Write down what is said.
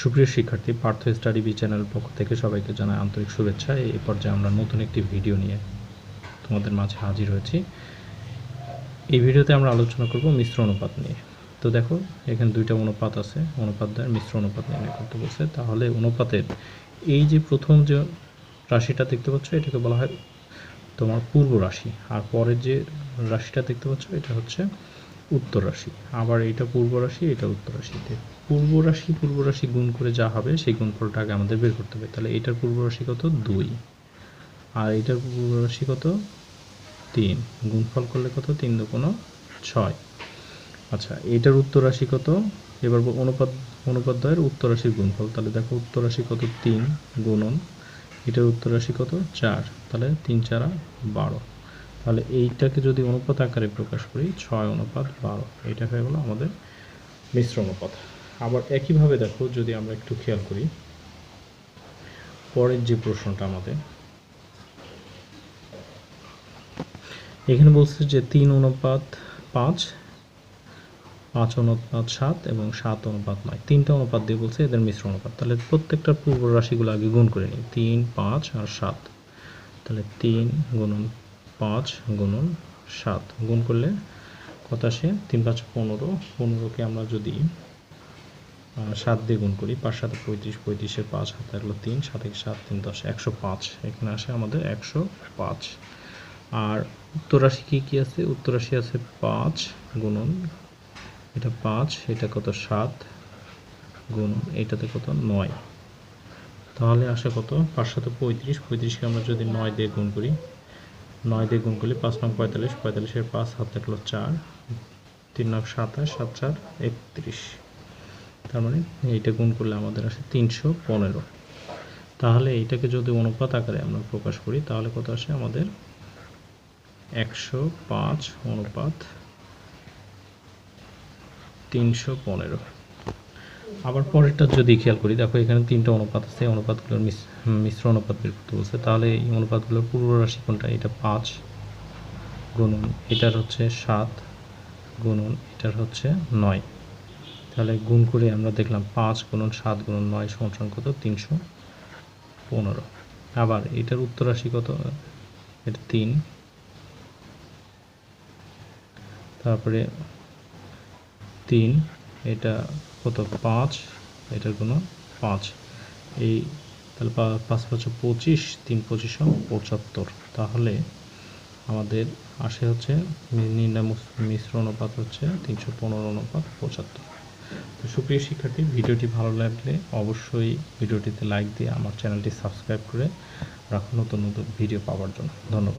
সুপ্রিয় শিক্ষার্থী, Partha study B channel পক্ষ থেকে সবাইকে জানাই আন্তরিক শুভেচ্ছা। এই পর্যায়ে আমরা নতুন একটি ভিডিও নিয়ে তোমাদের মাঝে হাজির হয়েছি। এই ভিডিওতে আমরা আলোচনা করব মিশ্র অনুপাত নিয়ে। তো দেখো, এখানে দুইটা অনুপাত আছে, অনুপাত দ্বয়ের মিশ্র অনুপাত নির্ণয় করতে বলছে। তাহলে অনুপাতের এই যে প্রথম যে রাশিটা দেখতে পাচ্ছ, এটাকে বলা হয় তোমার পূর্ব রাশি, আর পরের যে রাশিটা দেখতে পাচ্ছ, এটা হচ্ছে উত্তর রাশি। আবার এটা পূর্ব রাশি, এটা উত্তর রাশিতে। রাশি পূর্ব রাশি গুণ করে যা হবে, সেই গুণফলটা আগে আমাদের বের করতে হবে। তাহলে এটার পূর্ব রাশি কত? দুই। আর এটার পূর্ব রাশি কত? তিন। গুণফল করলে কত? তিন দুগুণ ছয়। আচ্ছা এটার উত্তর রাশি কত? এবার অনুপাত দ্বয়ের উত্তর রাশির গুণফল। তাহলে দেখো উত্তর রাশি কত? তিন গুণন। এটার উত্তর রাশি কত? চার। তাহলে তিন চারা বারো। তাহলে এইটাকে যদি অনুপাত আকারে প্রকাশ করি, ছয় অনুপাত বারো। এটা হয়ে গেলো আমাদের মিশ্র অনুপাত। আবার একইভাবে দেখো, যদি আমরা একটু খেয়াল করি, পরের যে প্রশ্নটা আমাদের, এখানে বলছে যে তিন অনুপাত পাঁচ পাঁচ অনুপাত সাত এবং সাত অনুপাত নয়। তিনটা অনুপাত দিয়ে বলছে এদের মিশ্র অনুপাত। তাহলে প্রত্যেকটার পূর্ব রাশিগুলো আগে গুণ করে নিই। তিন, পাঁচ আর সাত। তাহলে তিন গুণন পাঁচ গুণন সাত। গুণ করলে কত আসে? তিন পাঁচ পনেরো। পনেরোকে আমরা যদি সাত দিয়ে গুণ করি, পাঁচ সাথে পঁয়ত্রিশ, পঁয়ত্রিশের পাঁচ হাতে হলো তিন, সাত এক, সাত, তিন, দশ, একশো পাঁচ। এখানে আসে আমাদের একশো পাঁচ। আর উত্তর রাশি কী কী আছে? উত্তর রাশি আছে পাঁচ গুণন। এটা পাঁচ, এটা কত? সাত গুণন। এটাতে কত? নয়। তাহলে আসে কত? পাঁচ সাথে পঁয়ত্রিশ, পঁয়ত্রিশকে আমরা যদি নয় দিয়ে গুণ করি, নয় দিয়ে গুণ করলে পাঁচ নং পঁয়তাল্লিশ, পঁয়তাল্লিশের পাঁচ হাত থাকল চার, তিন নং সাতাশ, সাত চার, একত্রিশ। তার মানে এইটা গুণ করলে আমাদের আসে তিনশো পনেরো। তাহলে এইটাকে যদি অনুপাত আকারে আমরা প্রকাশ করি, তাহলে কত আসে আমাদের একশো পাঁচ অনুপাত তিনশো পনেরো। আবার পরেরটা যদি খেয়াল করি, দেখো এখানে তিনটা অনুপাত আছে অনুপাতগুলোর মিশ্র অনুপাত বের করতে বলছে। তাহলে এই অনুপাতগুলোর পূর্ব রাশি কোনটা? এটা পাঁচ গুণন, এটার হচ্ছে সাত গুণন, এটার হচ্ছে নয়। তাহলে গুণ করে আমরা দেখলাম পাঁচ গুণন সাত গুণন নয় সমান কত? তিনশো পনেরো। আবার এটার উত্তর রাশি কত? এটা তিন। তারপরে তিন, এটা কত? পাঁচ, এটার কোনো পাঁচ। এই তাহলে পাঁচ পাঁচ পঁচিশ, তিন পঁচিশ পঁচাত্তর। তাহলে আমাদের আসে হচ্ছে নির্ণয় মিশ্র অনুপাত হচ্ছে তিনশো পনেরো অনুপাত পঁচাত্তর। তো সুপ্রিয় শিক্ষার্থী, ভিডিওটি ভালো লাগলে অবশ্যই ভিডিওটিতে লাইক দিয়ে আমার চ্যানেলটি সাবস্ক্রাইব করে রাখুন নতুন নতুন ভিডিও পাওয়ার জন্য। ধন্যবাদ।